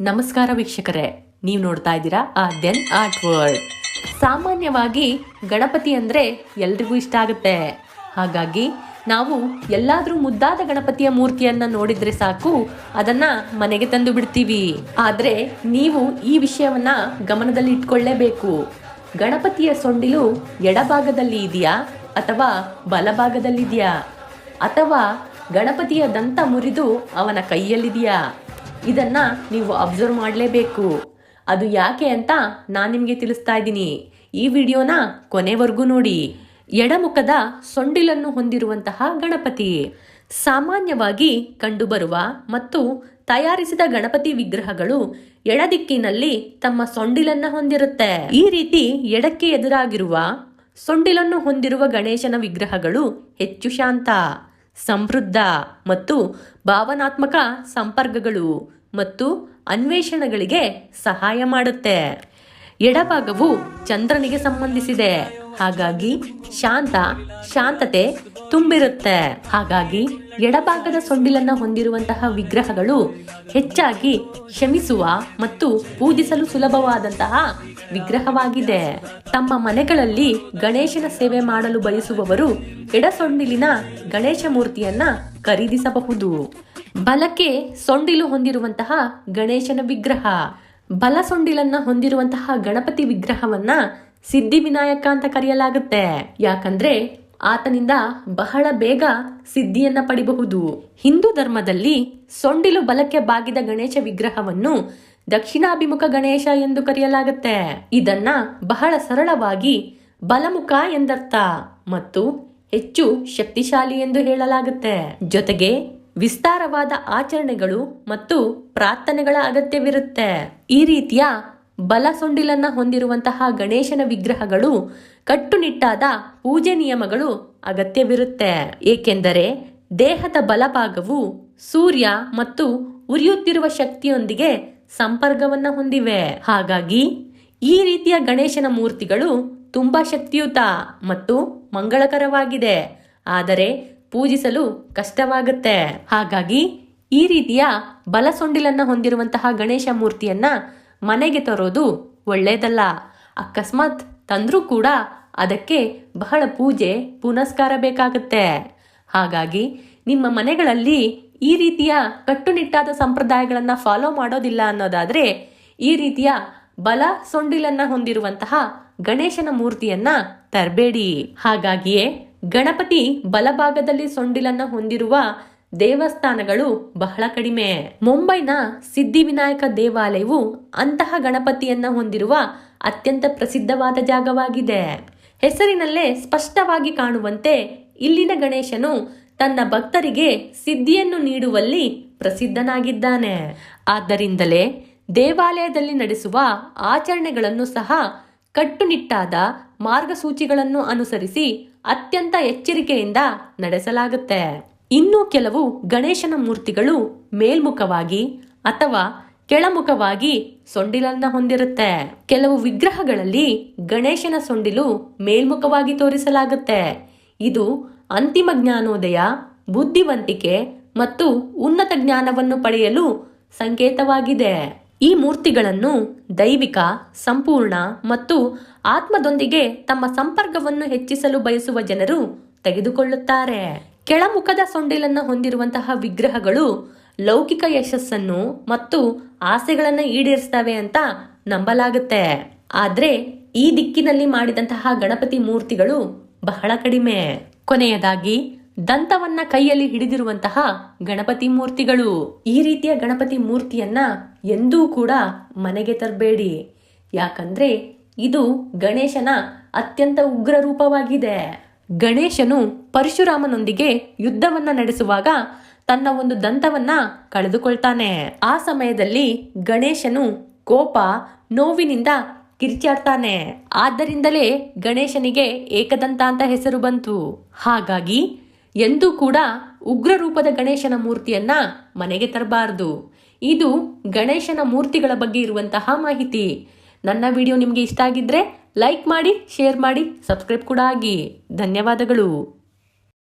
ನಮಸ್ಕಾರ ವೀಕ್ಷಕರೇ, ನೀವು ನೋಡ್ತಾ ಇದ್ದೀರಾ ಆ ದೆನ್ ಆರ್ಟ್ ವರ್ಲ್ಡ್. ಸಾಮಾನ್ಯವಾಗಿ ಗಣಪತಿ ಅಂದರೆ ಎಲ್ರಿಗೂ ಇಷ್ಟ ಆಗುತ್ತೆ. ಹಾಗಾಗಿ ನಾವು ಎಲ್ಲಾದರೂ ಮುದ್ದಾದ ಗಣಪತಿಯ ಮೂರ್ತಿಯನ್ನು ನೋಡಿದರೆ ಸಾಕು, ಅದನ್ನು ಮನೆಗೆ ತಂದು ಬಿಡ್ತೀವಿ. ಆದರೆ ನೀವು ಈ ವಿಷಯವನ್ನು ಗಮನದಲ್ಲಿ ಇಟ್ಕೊಳ್ಳೇಬೇಕು. ಗಣಪತಿಯ ಸೊಂಡಿಲು ಎಡಭಾಗದಲ್ಲಿ ಇದೆಯಾ ಅಥವಾ ಬಲಭಾಗದಲ್ಲಿದೆಯಾ ಅಥವಾ ಗಣಪತಿಯ ದಂತ ಮುರಿದು ಅವನ ಕೈಯಲ್ಲಿದೆಯಾ? ಇದನ್ನ ನೀವು ಅಬ್ಸರ್ವ್ ಮಾಡಲೇಬೇಕು. ಅದು ಯಾಕೆ ಅಂತ ನಾನು ನಿಮಗೆ ತಿಳಿಸ್ತಾ ಇದ್ದೀನಿ. ಈ ವಿಡಿಯೋನ ಕೊನೆವರೆಗೂ ನೋಡಿ. ಎಡಮುಖದ ಸೊಂಡಿಲನ್ನು ಹೊಂದಿರುವಂತಹ ಗಣಪತಿ. ಸಾಮಾನ್ಯವಾಗಿ ಕಂಡುಬರುವ ಮತ್ತು ತಯಾರಿಸಿದ ಗಣಪತಿ ವಿಗ್ರಹಗಳು ಎಡದಿಕ್ಕಿನಲ್ಲಿ ತಮ್ಮ ಸೊಂಡಿಲನ್ನು ಹೊಂದಿರುತ್ತೆ. ಈ ರೀತಿ ಎಡಕ್ಕೆ ಎದುರಾಗಿರುವ ಸೊಂಡಿಲನ್ನು ಹೊಂದಿರುವ ಗಣೇಶನ ವಿಗ್ರಹಗಳು ಹೆಚ್ಚು ಶಾಂತ. ಸಮೃದ್ಧ ಮತ್ತು ಭಾವನಾತ್ಮಕ ಸಂಪರ್ಕಗಳು ಮತ್ತು ಅನ್ವೇಷಣೆಗಳಿಗೆ ಸಹಾಯ ಮಾಡುತ್ತೆ. ಎಡಭಾಗವು ಚಂದ್ರನಿಗೆ ಸಂಬಂಧಿಸಿದೆ. ಹಾಗಾಗಿ ಶಾಂತ, ಶಾಂತತೆ ತುಂಬಿರುತ್ತೆ. ಹಾಗಾಗಿ ಎಡಭಾಗದ ಸೊಂಡಿಲನ್ನ ಹೊಂದಿರುವಂತಹ ವಿಗ್ರಹಗಳು ಹೆಚ್ಚಾಗಿ ಕ್ಷಮಿಸುವ ಮತ್ತು ಪೂಜಿಸಲು ಸುಲಭವಾದಂತಹ ವಿಗ್ರಹವಾಗಿದೆ. ತಮ್ಮ ಮನೆಗಳಲ್ಲಿ ಗಣೇಶನ ಸೇವೆ ಮಾಡಲು ಬಯಸುವವರು ಎಡ ಸೊಂಡಿಲಿನ ಗಣೇಶ ಮೂರ್ತಿಯನ್ನ ಖರೀದಿಸಬಹುದು. ಬಲಕ್ಕೆ ಸೊಂಡಿಲು ಹೊಂದಿರುವಂತಹ ಗಣೇಶನ ವಿಗ್ರಹ. ಬಲ ಸೊಂಡಿಲನ್ನ ಹೊಂದಿರುವಂತಹ ಗಣಪತಿ ವಿಗ್ರಹವನ್ನ ಸಿದ್ಧಿವಿನಾಯಕ ಅಂತ ಕರೆಯಲಾಗುತ್ತೆ. ಯಾಕಂದ್ರೆ ಆತನಿಂದ ಬಹಳ ಬೇಗ ಸಿದ್ಧಿಯನ್ನ ಪಡಿಬಹುದು. ಹಿಂದೂ ಧರ್ಮದಲ್ಲಿ ಸೊಂಡಿಲು ಬಲಕ್ಕೆ ಬಾಗಿದ ಗಣೇಶ ವಿಗ್ರಹವನ್ನು ದಕ್ಷಿಣಾಭಿಮುಖ ಗಣೇಶ ಎಂದು ಕರೆಯಲಾಗುತ್ತೆ. ಇದನ್ನ ಬಹಳ ಸರಳವಾಗಿ ಬಲಮುಖ ಎಂದರ್ಥ ಮತ್ತು ಹೆಚ್ಚು ಶಕ್ತಿಶಾಲಿ ಎಂದು ಹೇಳಲಾಗುತ್ತೆ. ಜೊತೆಗೆ ವಿಸ್ತಾರವಾದ ಆಚರಣೆಗಳು ಮತ್ತು ಪ್ರಾರ್ಥನೆಗಳ ಅಗತ್ಯವಿರುತ್ತೆ. ಈ ರೀತಿಯ ಬಲ ಸೊಂಡಿಲನ್ನ ಹೊಂದಿರುವಂತಹ ಗಣೇಶನ ವಿಗ್ರಹಗಳು ಕಟ್ಟುನಿಟ್ಟಾದ ಪೂಜೆ ನಿಯಮಗಳು ಅಗತ್ಯವಿರುತ್ತೆ. ಏಕೆಂದರೆ ದೇಹದ ಬಲಭಾಗವು ಸೂರ್ಯ ಮತ್ತು ಉರಿಯುತ್ತಿರುವ ಶಕ್ತಿಯೊಂದಿಗೆ ಸಂಪರ್ಕವನ್ನ ಹೊಂದಿವೆ. ಹಾಗಾಗಿ ಈ ರೀತಿಯ ಗಣೇಶನ ಮೂರ್ತಿಗಳು ತುಂಬಾ ಶಕ್ತಿಯುತ ಮತ್ತು ಮಂಗಳಕರವಾಗಿದೆ. ಆದರೆ ಪೂಜಿಸಲು ಕಷ್ಟವಾಗುತ್ತೆ. ಹಾಗಾಗಿ ಈ ರೀತಿಯ ಬಲ ಸೊಂಡಿಲನ್ನ ಹೊಂದಿರುವಂತಹ ಗಣೇಶ ಮೂರ್ತಿಯನ್ನ ಮನೆಗೆ ತರೋದು ಒಳ್ಳೆಯದಲ್ಲ ಅಕಸ್ಮಾತ್ ತಂದ್ರೂ ಕೂಡ ಅದಕ್ಕೆ ಬಹಳ ಪೂಜೆ, ಪುನಸ್ಕಾರ ಬೇಕಾಗುತ್ತೆ. ಹಾಗಾಗಿ ನಿಮ್ಮ ಮನೆಗಳಲ್ಲಿ ಈ ರೀತಿಯ ಕಟ್ಟುನಿಟ್ಟಾದ ಸಂಪ್ರದಾಯಗಳನ್ನು ಫಾಲೋ ಮಾಡೋದಿಲ್ಲ ಅನ್ನೋದಾದ್ರೆ ಈ ರೀತಿಯ ಬಲ ಸೊಂಡಿಲನ್ನ ಹೊಂದಿರುವಂತಹ ಗಣೇಶನ ಮೂರ್ತಿಯನ್ನ ತರಬೇಡಿ. ಹಾಗಾಗಿಯೇ ಗಣಪತಿ ಬಲಭಾಗದಲ್ಲಿ ಸೊಂಡಿಲನ್ನ ಹೊಂದಿರುವ ದೇವಸ್ಥಾನಗಳು ಬಹಳ ಕಡಿಮೆ. ಮುಂಬೈನ ಸಿದ್ಧಿವಿನಾಯಕ ದೇವಾಲಯವು ಅಂತಹ ಗಣಪತಿಯನ್ನ ಹೊಂದಿರುವ ಅತ್ಯಂತ ಪ್ರಸಿದ್ಧವಾದ ಜಾಗವಾಗಿದೆ. ಹೆಸರಿನಲ್ಲೇ ಸ್ಪಷ್ಟವಾಗಿ ಕಾಣುವಂತೆ ಇಲ್ಲಿನ ಗಣೇಶನು ತನ್ನ ಭಕ್ತರಿಗೆ ಸಿದ್ಧಿಯನ್ನು ನೀಡುವಲ್ಲಿ ಪ್ರಸಿದ್ಧನಾಗಿದ್ದಾನೆ. ಆದ್ದರಿಂದಲೇ ದೇವಾಲಯದಲ್ಲಿ ನಡೆಸುವ ಆಚರಣೆಗಳನ್ನು ಸಹ ಕಟ್ಟುನಿಟ್ಟಾದ ಮಾರ್ಗಸೂಚಿಗಳನ್ನು ಅನುಸರಿಸಿ ಅತ್ಯಂತ ಎಚ್ಚರಿಕೆಯಿಂದ ನಡೆಸಲಾಗುತ್ತೆ. ಇನ್ನು ಕೆಲವು ಗಣೇಶನ ಮೂರ್ತಿಗಳು ಮೇಲ್ಮುಖವಾಗಿ ಅಥವಾ ಕೆಳಮುಖವಾಗಿ ಸೊಂಡಿಲನ್ನ ಹೊಂದಿರುತ್ತೆ. ಕೆಲವು ವಿಗ್ರಹಗಳಲ್ಲಿ ಗಣೇಶನ ಸೊಂಡಿಲು ಮೇಲ್ಮುಖವಾಗಿ ತೋರಿಸಲಾಗುತ್ತೆ. ಇದು ಅಂತಿಮ ಜ್ಞಾನೋದಯ, ಬುದ್ಧಿವಂತಿಕೆ ಮತ್ತು ಉನ್ನತ ಜ್ಞಾನವನ್ನು ಪಡೆಯಲು ಸಂಕೇತವಾಗಿದೆ. ಈ ಮೂರ್ತಿಗಳನ್ನು ದೈವಿಕ, ಸಂಪೂರ್ಣ ಮತ್ತು ಆತ್ಮದೊಂದಿಗೆ ತಮ್ಮ ಸಂಪರ್ಕವನ್ನು ಹೆಚ್ಚಿಸಲು ಬಯಸುವ ಜನರು ತೆಗೆದುಕೊಳ್ಳುತ್ತಾರೆ. ಕೆಳಮುಖದ ಸೊಂಡಿಲನ್ನು ಹೊಂದಿರುವಂತಹ ವಿಗ್ರಹಗಳು ಲೌಕಿಕ ಯಶಸ್ಸನ್ನು ಮತ್ತು ಆಸೆಗಳನ್ನು ಈಡೇರಿಸ್ತವೆ ಅಂತ ನಂಬಲಾಗುತ್ತೆ. ಆದರೆ ಈ ದಿಕ್ಕಿನಲ್ಲಿ ಮಾಡಿದಂತಹ ಗಣಪತಿ ಮೂರ್ತಿಗಳು ಬಹಳ ಕಡಿಮೆ. ಕೊನೆಯದಾಗಿ, ದಂತವನ್ನ ಕೈಯಲ್ಲಿ ಹಿಡಿದಿರುವಂತಹ ಗಣಪತಿ ಮೂರ್ತಿಗಳು. ಈ ರೀತಿಯ ಗಣಪತಿ ಮೂರ್ತಿಯನ್ನ ಎಂದೂ ಕೂಡ ಮನೆಗೆ ತರಬೇಡಿ. ಯಾಕಂದ್ರೆ ಇದು ಗಣೇಶನ ಅತ್ಯಂತ ಉಗ್ರ ರೂಪವಾಗಿದೆ. ಗಣೇಶನು ಪರಶುರಾಮನೊಂದಿಗೆ ಯುದ್ಧವನ್ನ ನಡೆಸುವಾಗ ತನ್ನ ಒಂದು ದಂತವನ್ನ ಕಳೆದುಕೊಳ್ತಾನೆ. ಆ ಸಮಯದಲ್ಲಿ ಗಣೇಶನು ಕೋಪ, ನೋವಿನಿಂದ ಕಿರ್ಚಾಡ್ತಾನೆ. ಆದ್ದರಿಂದಲೇ ಗಣೇಶನಿಗೆ ಏಕದಂತ ಅಂತ ಹೆಸರು ಬಂತು. ಹಾಗಾಗಿ ಎಂದೂ ಕೂಡ ಉಗ್ರ ರೂಪದ ಗಣೇಶನ ಮೂರ್ತಿಯನ್ನ ಮನೆಗೆ ತರಬಾರದು. ಇದು ಗಣೇಶನ ಮೂರ್ತಿಗಳ ಬಗ್ಗೆ ಇರುವಂತಹ ಮಾಹಿತಿ. ನನ್ನ ವಿಡಿಯೋ ನಿಮಗೆ ಇಷ್ಟ ಆಗಿದ್ದರೆ ಲೈಕ್ ಮಾಡಿ ಶೇರ್ ಮಾಡಿ ಸಬ್ಸ್ಕ್ರೈಬ್ ಕೂಡ ಆಗಿ. ಧನ್ಯವಾದಗಳು.